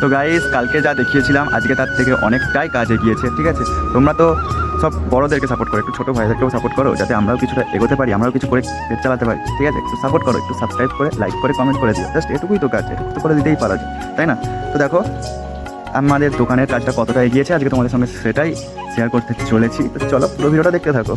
তো গাইস কালকে যা দেখিয়েছিলাম, আজকে তার থেকে অনেকটাই কাজ এগিয়েছে ঠিক আছে? তোমরা তো সব বড়োদেরকে সাপোর্ট করো, একটু ছোটো ভাইদেরকেও সাপোর্ট করো, যাতে আমরাও কিছুটা এগোতে পারি, আমরাও কিছু করে পেট চালাতে পারি, ঠিক আছে? একটু সাপোর্ট করো, একটু সাবস্ক্রাইব করে লাইক করে কমেন্ট করে দিও জাস্ট এটুকুই তো কাজ একটু করে দিতেই পারা যায় তাই না? তো দেখো, আমাদের দোকানের কাজটা কতটা এগিয়েছে, আজকে তোমাদের সঙ্গে সেটাই শেয়ার করতে চলেছি। তো চলো, পুরো ভিডিওটা দেখতে থাকো।